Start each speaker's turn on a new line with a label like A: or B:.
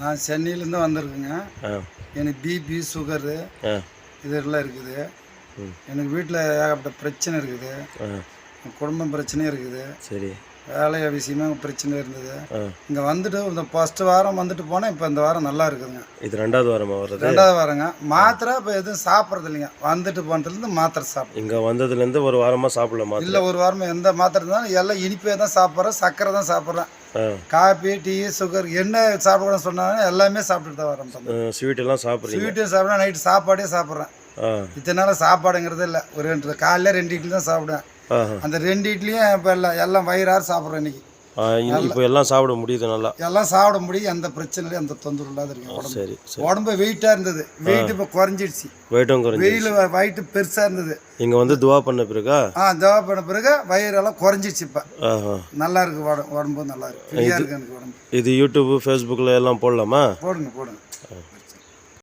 A: நான் சென்னையிலேருந்து வந்திருக்கேங்க. எனக்கு பிபி சுகரு இதெல்லாம் இருக்குது. எனக்கு வீட்டில் ஏகப்பட்ட பிரச்சனை இருக்குது. குடும்பம் பிரச்சனையும் இருக்குது.
B: சரி.
A: வேலை விஷயமா பிரச்சனை இருந்தது. இங்கே வந்துட்டு இந்த ஃபஸ்ட்டு வாரம் வந்துட்டு போனேன் இப்போ இந்த வாரம் நல்லா இருக்குதுங்க.
B: இது ரெண்டாவது வாரமா வர்றது?
A: ரெண்டாவது வாரங்க. மாத்திரை இப்போ எதுவும் சாப்பிட்றது இல்லைங்க. வந்துட்டு போனதுலேருந்து மாத்திரை சாப்பிடும்
B: இங்கே வந்ததுலேருந்து ஒரு வாரமாக சாப்பிடலாமா
A: இல்லை ஒரு வாரமாக எந்த மாத்திரை இருந்தாலும் எல்லாம் இனிப்பே தான் சாப்பிட்றேன் சர்க்கரை தான் சாப்பிட்றேன் காபி டீ சுகர் என்ன சாப்பிடக்கூடாதுன்னு சொன்னாங்க எல்லாமே சாப்பிட்டுட்டு தான் வரேன்
B: ஸ்வீட் எல்லாம் சாப்பிட்றீங்க?
A: ஸ்வீட்டும் சாப்பிட்றேன் நைட்டு சாப்பாடே சாப்பிட்றேன். இத்தனை நாள் சாப்பாடுங்கிறது இல்லை. ஒரு ரெண்டு காலையில் ரெண்டு இட்லி தான் சாப்பிடுவேன். அந்த ரெண்டு இட்லியும் இப்போ எல்லாம் எல்லாம் வயிறாறு சாப்பிட்றேன் இன்னைக்கு.
B: இப்போ எல்லாம் சாப்பிட முடியுது நல்லா.
A: எல்லாம் சாப்பிட முடியும் எந்த பிரச்சனையும் எந்த தொந்தரவு இல்லாத இருக்கு உடம்பு.
B: சரி
A: உடம்பு வெயிட்டாக இருந்தது. வெயிட் இப்போ குறைஞ்சிடுச்சு.
B: வெயிட்டும் குறைஞ்சி
A: வெயில் வயிட்டு பெருசாக இருந்தது.
B: இங்கே வந்து துவா பண்ண பிறகா?
A: ஆ ஜவா பண்ண பிறகு வயிறெல்லாம் குறைஞ்சிடுச்சு இப்போ. நல்லா இருக்கு உடம்பு உடம்பு நல்லா இருக்கு. ஃப்ரீயாக இருக்கு எனக்கு உடம்பு.
B: இது யூடியூப் ஃபேஸ்புக்கில் எல்லாம் போடலாமா?
A: போடுங்க போடுங்க.